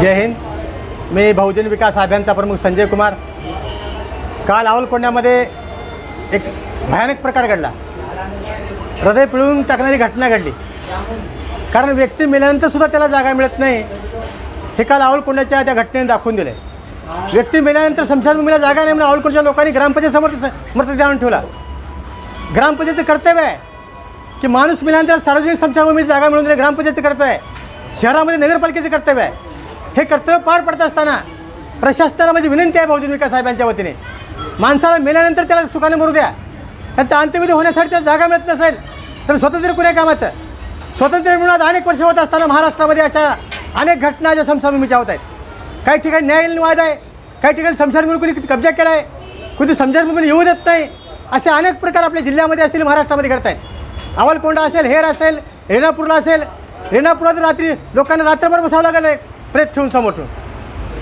जय हिंद. मी बहुजन विकास अभियानचा प्रमुख संजय कुमार. काल अवलकोंड्यामध्ये एक भयानक प्रकार घडला. हृदय पिळून टाकणारी घटना घडली. कारण व्यक्ती मेल्यानंतर सुद्धा त्याला जागा मिळत नाही. हे काल अवलकोंड्याच्या त्या घटनेने दाखवून दिले व्यक्ती मेल्यानंतर स्मशानभूमीला जागा नाही म्हणून अवलकोंडच्या लोकांनी ग्रामपंचायत समर्थ मृतदेह आणून ठेवला. ग्रामपंचायतचं कर्तव्य आहे की माणूस मेल्यानंतर सार्वजनिक स्मशानभूमीची जागा मिळून देणे ग्रामपंचायतचं कर्तव्य आहे. शहरामध्ये नगरपालिकेचं कर्तव्य आहे. हे कर्तव्य पार पडत असताना प्रशासनाला माझी विनंती आहे बहुजन विकास साहेबांच्या वतीने. माणसाला मेल्यानंतर त्याला सुखाने मरू द्या. त्यांचा अंत्यविधी होण्यासाठी त्याला जागा मिळत नसेल तर स्वातंत्र्य कुण्या कामाचं? स्वातंत्र्य मिळून आज अनेक वर्ष होत असताना महाराष्ट्रामध्ये अशा अनेक घटना ज्या स्मशानभूमीच्या होत आहेत. काही ठिकाणी न्यायालयीन वाद आहे काही ठिकाणी स्मशानभूमी कुणी कब्जा केला आहे कुणी स्मशानभूमीला येऊ देत नाही असे अनेक प्रकार आपल्या जिल्ह्यामध्ये असतील महाराष्ट्रामध्ये घडत आहेत. अवलकोंडा असेल हेर असेल रेणापूरला असेल रेणापुरात रात्री लोकांना रात्रभर बसावं लागलं. प्रेत ठेवून समोर ठेवून.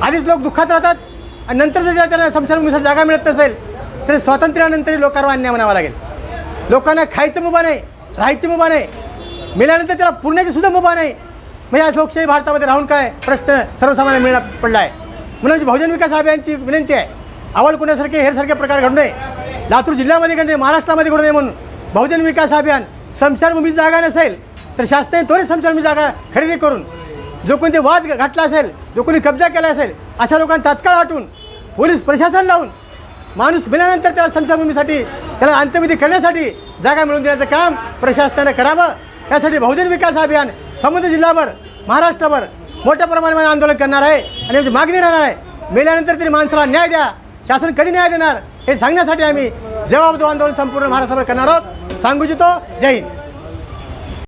आधीच लोक दुःखात राहतात आणि नंतर जर त्यांना स्मशानभूमीसाठी जागा मिळत नसेल तरी स्वातंत्र्यानंतरही लोकांवर अन्याय म्हणावा लागेल. लोकांना खायचं मुभा नाही राहायची मुभा नाही. मिळाल्यानंतर त्याला पुण्याची सुद्धा मुभा नाही. म्हणजे आज लोकशाही भारतामध्ये राहून काय? प्रश्न सर्वसामान्य मिळणं पडला आहे. म्हणून बहुजन विकास अभियानची विनंती आहे आवड आवडकुण्यासारखे हेरसारखे प्रकार घडू नये. लातूर जिल्ह्यामध्ये घडणे महाराष्ट्रामध्ये घडू नये म्हणून बहुजन विकास अभियान स्मशानभूमी जागा नसेल तर शासनाने त्वरित संसारभूमी जागा खरेदी करून जो कोणते वाद घातला असेल जो कोणी कब्जा केला असेल अशा लोकांना तात्काळ हटून पोलीस प्रशासन लावून माणूस मिळाल्यानंतर त्याला संचाभूमीसाठी त्याला अंत्यविधी करण्यासाठी जागा मिळवून देण्याचं काम प्रशासनानं करावं. त्यासाठी बहुजन विकास अभियान समुद्र जिल्हाभर महाराष्ट्रावर मोठ्या प्रमाणामध्ये आंदोलन करणार आहे आणि आमची मागणी राहणार आहे. मेल्यानंतर तरी माणसाला न्याय द्या. शासन कधी न्याय देणार हे सांगण्यासाठी आम्ही जबाबदार आंदोलन संपूर्ण महाराष्ट्रावर करणार आहोत. सांगू इच्छितो. जय हिंद.